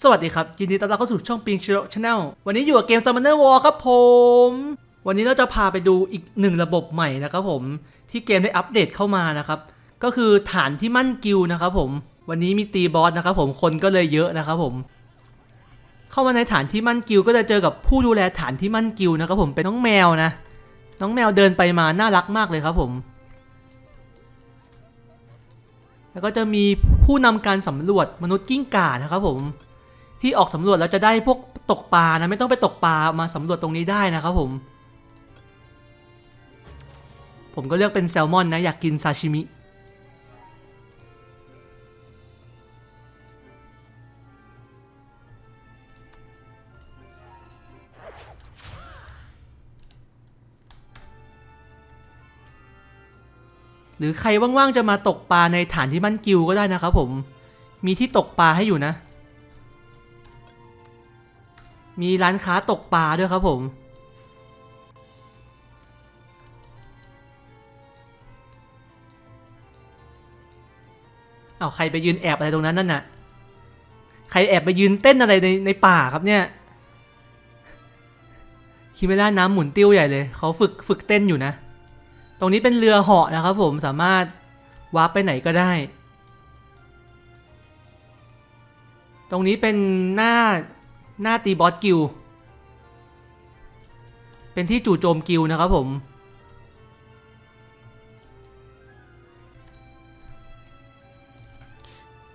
สวัสดีครับ ยินดีต้อนรับเข้าสู่ช่องปิงชิโร่ชาแนลวันนี้อยู่กับเกม Summoner War ครับผม วันนี้เราจะพาไปดูอีกหนึ่งระบบใหม่นะครับผม ที่เกมได้อัปเดตเข้ามานะครับ ก็คือฐานที่มั่นกิลนะครับผม วันนี้มีตีบอสนะครับผมคนก็เลยเยอะนะครับผม เข้ามาในฐานที่มั่นกิลก็จะเจอกับผู้ดูแลฐานที่มั่นกิลนะครับผมเป็นน้องแมวนะ น้องแมวเดินไปมาน่ารักมากเลยครับผมแล้วก็จะมีผู้นำการสำรวจมนุษย์กิ้งก่านะครับผม ที่ออกสำรวจแล้วจะได้พวกตกปลานะไม่ต้องไปตกปลามาสำรวจตรงนี้ได้นะครับผม ผมก็เลือกเป็นแซลมอนนะอยากกินซาชิมิหรือใครว่างๆจะมาตกปลาในฐานที่มั่นกิวก็ได้นะครับผม มีที่ตกปลาให้อยู่นะ มีร้านค้าตกปลาด้วยครับผม เอาใครไปยืนแอบอะไรตรงนั้นนั่นน่ะ ใครแอบไปยืนเต้นอะไรในในป่าครับเนี่ย คิเมล่าน้ำหมุนติ้วใหญ่เลย เขาฝึกฝึกเต้นอยู่นะ ตรงนี้เป็นเรือเหาะนะครับผม สามารถวาร์ปไปไหนก็ได้ ตรงนี้เป็นหน้า หน้าตีบอสกิล เป็นที่จู่โจมกิลนะครับผม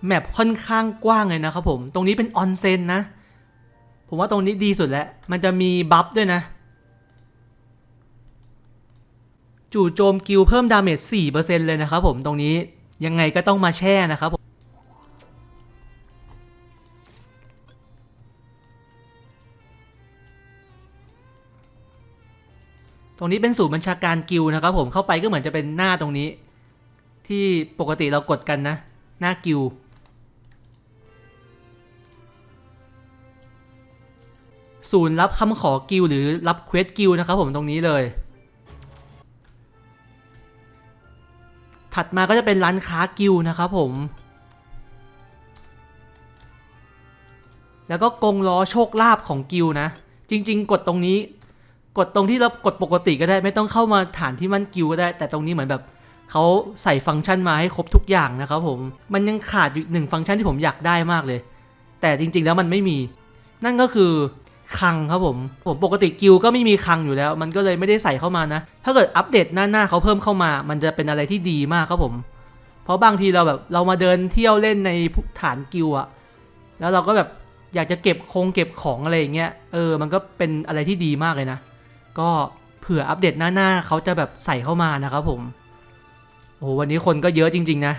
แมปค่อนข้างกว้างเลยนะครับผม ตรงนี้เป็นออนเซ็นนะ ผมว่าตรงนี้ดีสุดแล้ว มันจะมีบัฟด้วยนะ จู่โจมกิลเพิ่มดาเมจ4%เลยนะครับผมตรงนี้ยังไงก็ต้องมาแช่นะครับผม ตรงนี้เป็นศูนย์บัญชาการกิลนะครับผมเข้าไปก็เหมือนจะเป็นหน้าตรงนี้ ที่ปกติเรากดกันนะ หน้ากิลศูนย์รับคำขอกิลหรือรับเควสกิลนะครับผมตรงนี้เลย ถัดมาก็จะเป็นร้านค้ากิลนะครับผม แล้วก็กงล้อโชคลาภของกิลนะ จริง ๆ กดตรงนี้ กดตรงที่เรากดปกติก็ได้ ไม่ต้องเข้ามาฐานที่มันกิลด์ก็ได้ แต่ตรงนี้เหมือนแบบเขาใส่ฟังก์ชันมาให้ครบทุกอย่างนะครับผม มันยังขาดอยู่หนึ่งฟังก์ชันที่ผมอยากได้มากเลย แต่จริงๆแล้วมันไม่มี นั่นก็คือคังครับผม ผมปกติกิลก็ไม่มีคังอยู่แล้ว มันก็เลยไม่ได้ใส่เข้ามานะ ถ้าเกิดอัปเดตหน้าๆเขาเพิ่มเข้ามา มันจะเป็นอะไรที่ดีมากครับผม เพราะบางทีเราแบบเรามาเดินเที่ยวเล่นในฐานกิลอะแล้วเราก็แบบอยากจะเก็บคงเก็บของอะไรอย่างเงี้ย เออ มันก็เป็นอะไรที่ดีมากเลยนะ ก็เผื่ออัปเดตหน้าๆเขาจะแบบใส่เข้ามานะครับผมโอ้วันนี้คนก็เยอะจริง ๆ นะ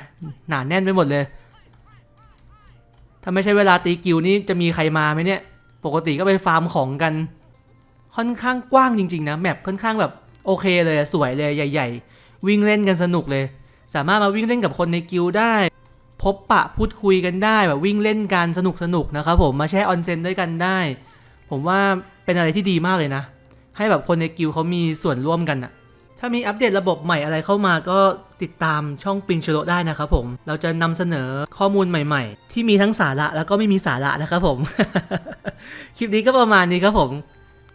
หนาแน่นไปหมดเลย ถ้าไม่ใช่เวลาตีกิลด์นี่จะมีใครมาไหมเนี่ย ปกติก็ไปฟาร์มของกัน ค่อนข้างกว้างจริง ๆ นะ แมปค่อนข้างแบบโอเคเลยสวยเลยใหญ่ ๆ วิ่งเล่นกันสนุกเลย สามารถมาวิ่งเล่นกับคนในกิลด์ได้ พบปะพูดคุยกันได้แบบวิ่งเล่นกันสนุกสนุกๆนะครับผมมาแช่ออนเซ็นด้วยกันได้ ผมว่าเป็นอะไรที่ดีมากเลยนะ ให้แบบคนในกิลเขามีส่วนร่วมกันอะถ้ามีอัปเดตระบบใหม่อะไรเข้ามาก็ติดตามช่องปิงชโลได้นะครับผม เราจะนำเสนอข้อมูลใหม่ๆ ที่มีทั้งสาระแล้วก็ไม่มีสาระนะครับผม คลิปนี้ก็ประมาณนี้ครับผม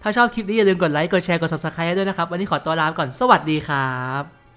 ถ้าชอบคลิปนี้อย่าลืมกดไลค์ กดแชร์ กด subscribe ด้วยนะครับ วันนี้ขอตัวลาไปก่อน สวัสดีครับ